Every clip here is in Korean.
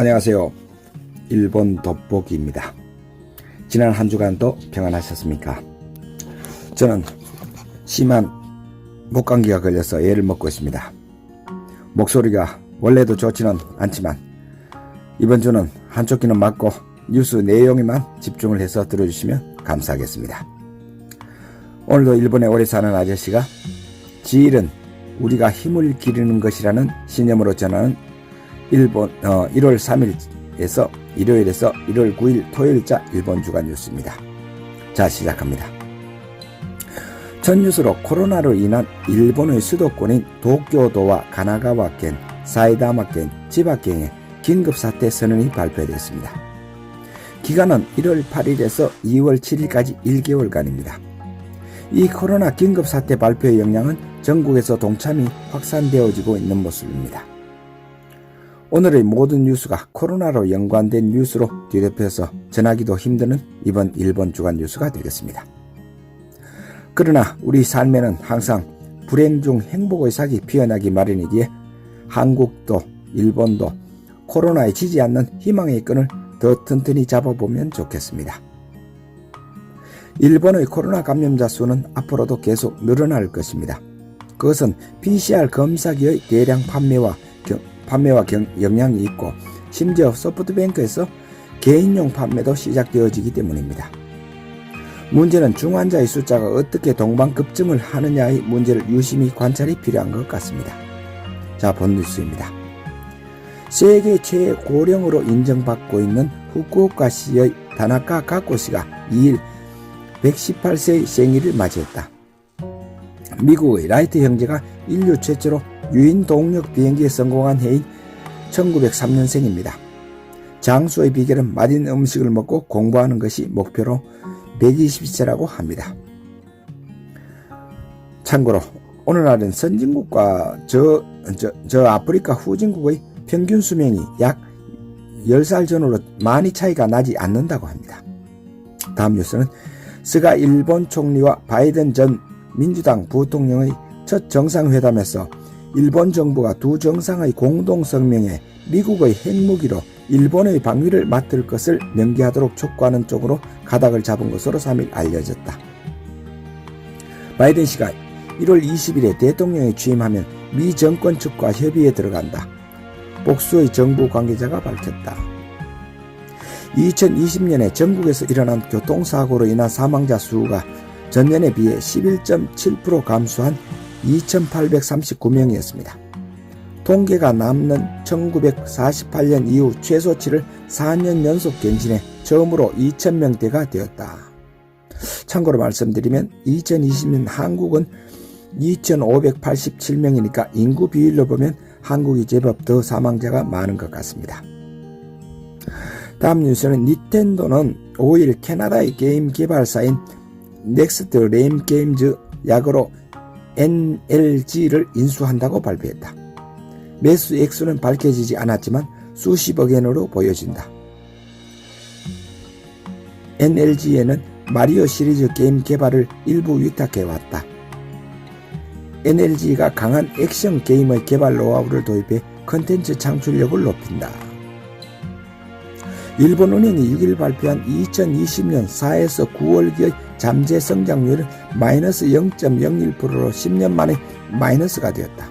안녕하세요. 일본 돋보기입니다. 지난 한 주간도 평안하셨습니까? 저는 심한 목감기가 걸려서 애를 먹고 있습니다. 목소리가 원래도 좋지는 않지만 이번 주는 한쪽 귀는 막고 뉴스 내용에만 집중을 해서 들어주시면 감사하겠습니다. 오늘도 일본에 오래 사는 아저씨가 지일은 우리가 힘을 기르는 것이라는 신념으로 전하는 일본 어, 1월 3일에서 일요일에서 1월 9일 토요일자 일본 주간 뉴스입니다. 자 시작합니다. 전 뉴스로 코로나로 인한 일본의 수도권인 도쿄도와 가나가와県, 사이다마県, 지바경에 긴급 사태 선언이 발표됐습니다. 기간은 1월 8일에서 2월 7일까지 1개월간입니다. 이 코로나 긴급 사태 발표의 영향은 전국에서 동참이 확산되어지고 있는 모습입니다. 오늘의 모든 뉴스가 코로나로 연관된 뉴스로 뒤덮여서 전하기도 힘드는 이번 일본 주간 뉴스가 되겠습니다. 그러나 우리 삶에는 항상 불행 중 행복의 sak이 피어나기 마련이기에 한국도 일본도 코로나에 지지 않는 희망의 끈을 더 튼튼히 잡아보면 좋겠습니다. 일본의 코로나 감염자 수는 앞으로도 계속 늘어날 것입니다. 그것은 PCR 검사기의 대량 판매와 경, 판매와 경, 영향이 있고 심지어 소프트뱅크에서 개인용 판매도 시작되어지기 때문입니다. 문제는 중환자의 숫자가 어떻게 동반급증을 하느냐의 문제를 유심히 관찰이 필요한 것 같습니다. 자, 본 뉴스입니다. 세계 최고령으로 인정받고 있는 후쿠오카시의 다나카 가코 씨가 2일 118세의 생일을 맞이했다. 미국의 라이트 형제가 인류 최초로 유인 동력 비행기에 성공한 해인 1903년생입니다. 장수의 비결은 맛있는 음식을 먹고 공부하는 것이 목표로 120세라고 합니다. 참고로 오늘날은 선진국과 저, 저, 저 아프리카 후진국의 평균 수명이 약 10살 전후로 많이 차이가 나지 않는다고 합니다. 다음 뉴스는 스가 일본 총리와 바이든 전 민주당 부통령의 첫 정상회담에서 일본 정부가 두 정상의 공동 성명에 미국의 핵무기로 일본의 방위를 맡을 것을 명기하도록 촉구하는 쪽으로 가닥을 잡은 것으로 3일 알려졌다. 바이든 씨가 1월 20일에 대통령에 취임하면 미 정권 측과 협의에 들어간다. 복수의 정부 관계자가 밝혔다. 2020년에 전국에서 일어난 교통사고로 인한 사망자 수가 전년에 비해 11.7% 감소한 2,839명이었습니다. 통계가 남는 1948년 이후 최소치를 4년 연속 갱신해 처음으로 2,000명대가 되었다. 참고로 말씀드리면 2020년 한국은 2,587명이니까 인구 비율로 보면 한국이 제법 더 사망자가 많은 것 같습니다. 다음 뉴스는 닌텐도는 5일 캐나다의 게임 개발사인 넥스트 레임 게임즈 약으로 NLG를 인수한다고 발표했다. 매수 액수는 밝혀지지 않았지만 수십억 엔으로 보여진다. NLG에는 마리오 시리즈 게임 개발을 일부 위탁해왔다. NLG가 강한 액션 게임의 개발 노하우를 도입해 컨텐츠 창출력을 높인다. 일본은행이 6일 발표한 2020년 4에서 9월기의 잠재 성장률은 마이너스 0.01%로 10년 만에 마이너스가 되었다.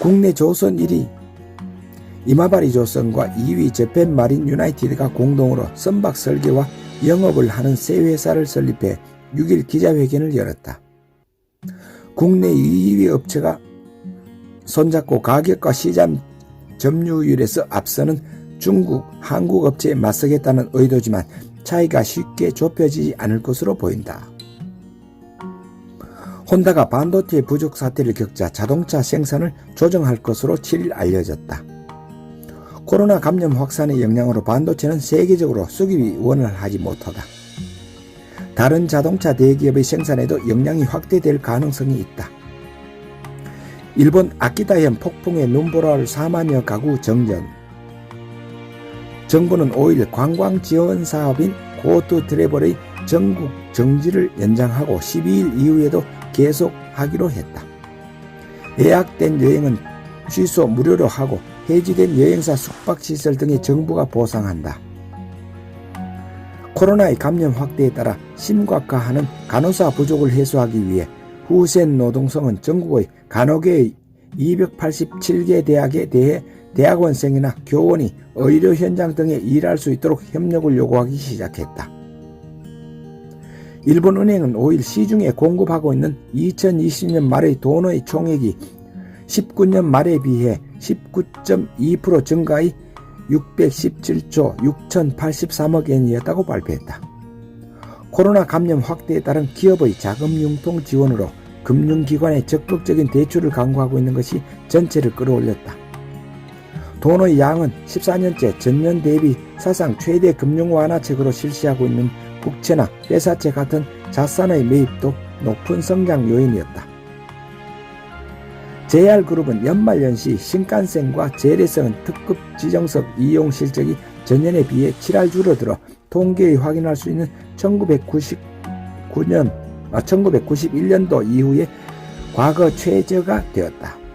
국내 조선 1위 이마바리 조선과 2위 재팬 마린 유나이티드가 공동으로 선박 설계와 영업을 하는 새 회사를 설립해 6일 기자회견을 열었다. 국내 2위 업체가 손잡고 가격과 시장 점유율에서 앞서는 중국, 한국 업체에 맞서겠다는 의도지만 차이가 쉽게 좁혀지지 않을 것으로 보인다. 혼다가 반도체 부족 사태를 겪자 자동차 생산을 조정할 것으로 7일 알려졌다. 코로나 감염 확산의 영향으로 반도체는 세계적으로 수급이 원활하지 못하다. 다른 자동차 대기업의 생산에도 영향이 확대될 가능성이 있다. 일본 아키다현 폭풍에 눈보라를 4만여 가구 정전. 정부는 5일 관광 지원 사업인 고투 트래블의 전국 정지를 연장하고 12일 이후에도 계속하기로 했다. 예약된 여행은 취소 무료로 하고 해지된 여행사 숙박시설 등의 정부가 보상한다. 코로나의 감염 확대에 따라 심각화하는 간호사 부족을 해소하기 위해 후센 노동성은 전국의 간호계의 287개 대학에 대해 대학원생이나 교원이 의료 현장 등에 일할 수 있도록 협력을 요구하기 시작했다. 일본은행은 5일 시중에 공급하고 있는 2020년 말의 돈의 총액이 19년 말에 비해 19.2% 증가의 617조 6,083억 엔이었다고 발표했다. 코로나 감염 확대에 따른 기업의 자금 융통 지원으로 금융기관에 적극적인 대출을 강구하고 있는 것이 전체를 끌어올렸다. 돈의 양은 14년째 전년 대비 사상 최대 금융 완화책으로 실시하고 있는 국채나 회사채 같은 자산의 매입도 높은 성장 요인이었다. JR그룹은 연말연시 신칸센과 재래석은 특급 지정석 이용 실적이 전년에 비해 7할 줄어들어 통계에 확인할 수 있는 1999년, 아, 1991년도 이후에 과거 최저가 되었다.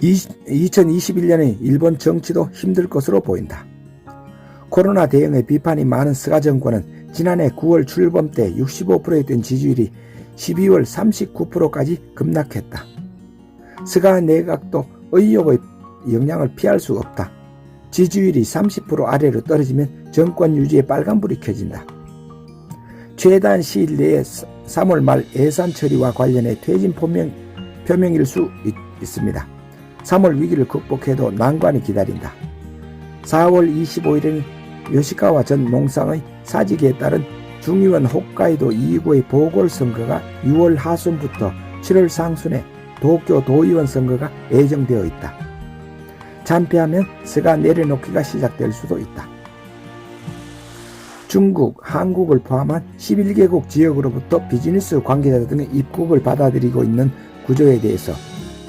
2021년에 일본 정치도 힘들 것으로 보인다. 코로나 대응에 비판이 많은 스가 정권은 지난해 9월 출범 때 65%였던 지지율이 12월 39%까지 급락했다. 스가 내각도 의욕의 영향을 피할 수 없다. 지지율이 30% 아래로 떨어지면 정권 유지에 빨간불이 켜진다. 최단 시일 내에 3월 말 예산 처리와 관련해 퇴진 표명, 표명일 수 있, 있습니다. 3월 위기를 극복해도 난관이 기다린다. 4월 25일에는 요시카와 전 농상의 사직에 따른 중의원 홋카이도 2구의 보궐선거가 6월 하순부터 7월 상순에 도쿄 도의원 선거가 예정되어 있다. 참패하면 스가 내려놓기가 시작될 수도 있다. 중국, 한국을 포함한 11개국 지역으로부터 비즈니스 관계자 등의 입국을 받아들이고 있는 구조에 대해서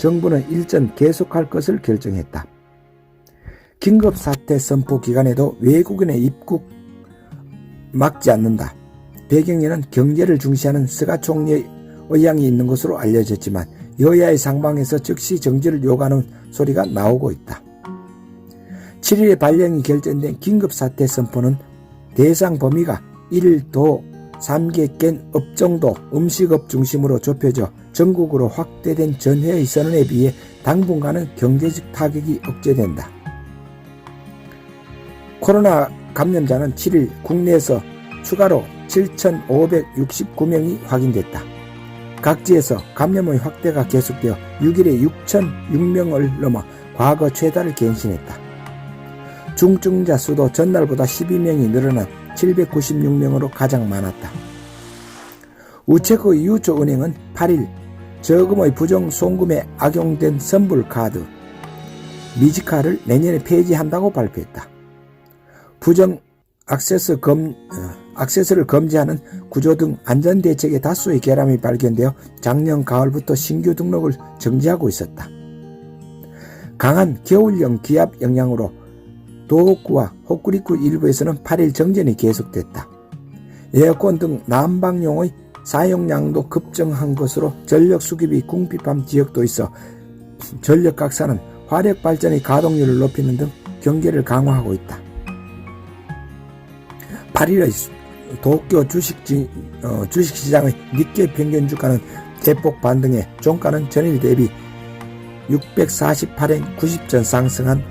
정부는 일전 계속할 것을 결정했다. 긴급사태 선포 기간에도 외국인의 입국 막지 않는다. 배경에는 경제를 중시하는 스가 총리의 의향이 있는 것으로 알려졌지만 여야의 상방에서 즉시 정지를 요구하는 소리가 나오고 있다. 7일에 발령이 결정된 긴급사태 선포는 대상 범위가 1도 3개 깬 업종도 음식업 중심으로 좁혀져 전국으로 확대된 전해의 선언에 비해 당분간은 경제적 타격이 억제된다. 코로나 감염자는 7일 국내에서 추가로 7,569명이 확인됐다. 각지에서 감염의 확대가 계속되어 6일에 6,006명을 넘어 과거 최다를 갱신했다. 중증자 수도 전날보다 12명이 늘어난 796명으로 가장 많았다. 우체국 유초은행은 8일 저금의 부정 송금에 악용된 선불 카드 미지카를 내년에 폐지한다고 발표했다. 부정 액세스 검, 어, 액세스를 금지하는 구조 등 안전 대책에 다수의 결함이 발견되어 작년 가을부터 신규 등록을 정지하고 있었다. 강한 겨울형 기압 영향으로 도호쿠와 호쿠리쿠 일부에서는 8일 정전이 계속됐다. 에어컨 등 난방용의 사용량도 급증한 것으로 전력 수급이 궁핍한 지역도 있어 전력 각사는 화력 발전의 가동률을 높이는 등 경계를 강화하고 있다. 8일의 도쿄 주식지, 어, 주식시장의 니케 평균 주가는 대폭 반등해 종가는 전일 대비 648엔 90전 상승한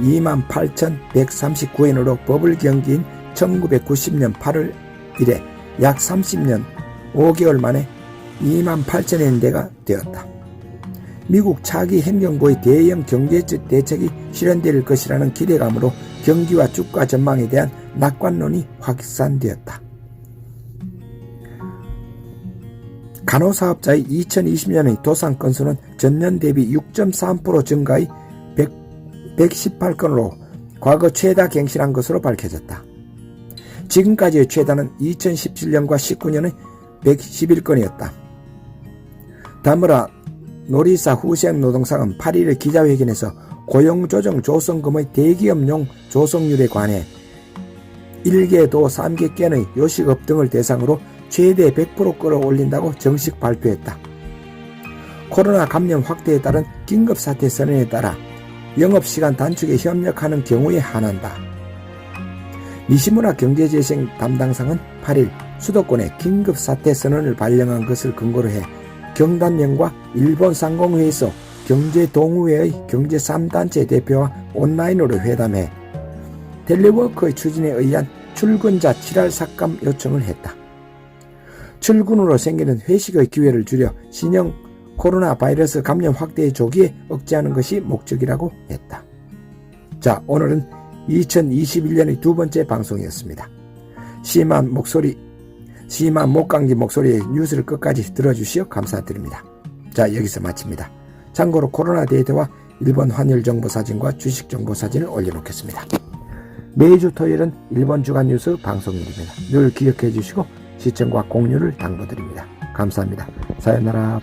28,139엔으로 버블 경기인 1990년 8월 이래 약 30년 5개월 만에 28,000엔대가 되었다. 미국 차기 행정부의 대형 경제 대책이 실현될 것이라는 기대감으로 경기와 주가 전망에 대한 낙관론이 확산되었다. 간호사업자의 2020년의 도산 건수는 전년 대비 6.3% 증가의 100, 118건으로 과거 최다 갱신한 것으로 밝혀졌다. 지금까지의 최다는 2017년과 19년의 111건이었다. 다무라 노리사 후생 노동상은 8일의 기자회견에서 고용조정 조성금의 대기업용 조성률에 관해 1개도 3개 깬의 요식업 등을 대상으로 최대 100% 끌어올린다고 정식 발표했다. 코로나 감염 확대에 따른 긴급사태 선언에 따라 영업시간 단축에 협력하는 경우에 한한다. 니시무라 경제재생 담당상은 8일 수도권에 긴급사태 선언을 발령한 것을 근거로 해 경단령과 일본 상공회에서 경제동우회의 경제 3단체 대표와 온라인으로 회담해 텔레워크의 추진에 의한 출근자 칠할 삭감 요청을 했다. 출근으로 생기는 회식의 기회를 줄여 신형 코로나 바이러스 감염 확대의 조기에 억제하는 것이 목적이라고 했다. 자, 오늘은 2021년의 두 번째 방송이었습니다. 심한 목소리, 심한 목감기 목소리의 뉴스를 끝까지 들어주시어 감사드립니다. 자, 여기서 마칩니다. 참고로 코로나 데이터와 일본 환율 정보 사진과 주식 정보 사진을 올려놓겠습니다. 매주 토요일은 일본 주간 뉴스 방송일입니다. 늘 기억해 주시고 시청과 공유를 당부드립니다. 감사합니다. 사연나라.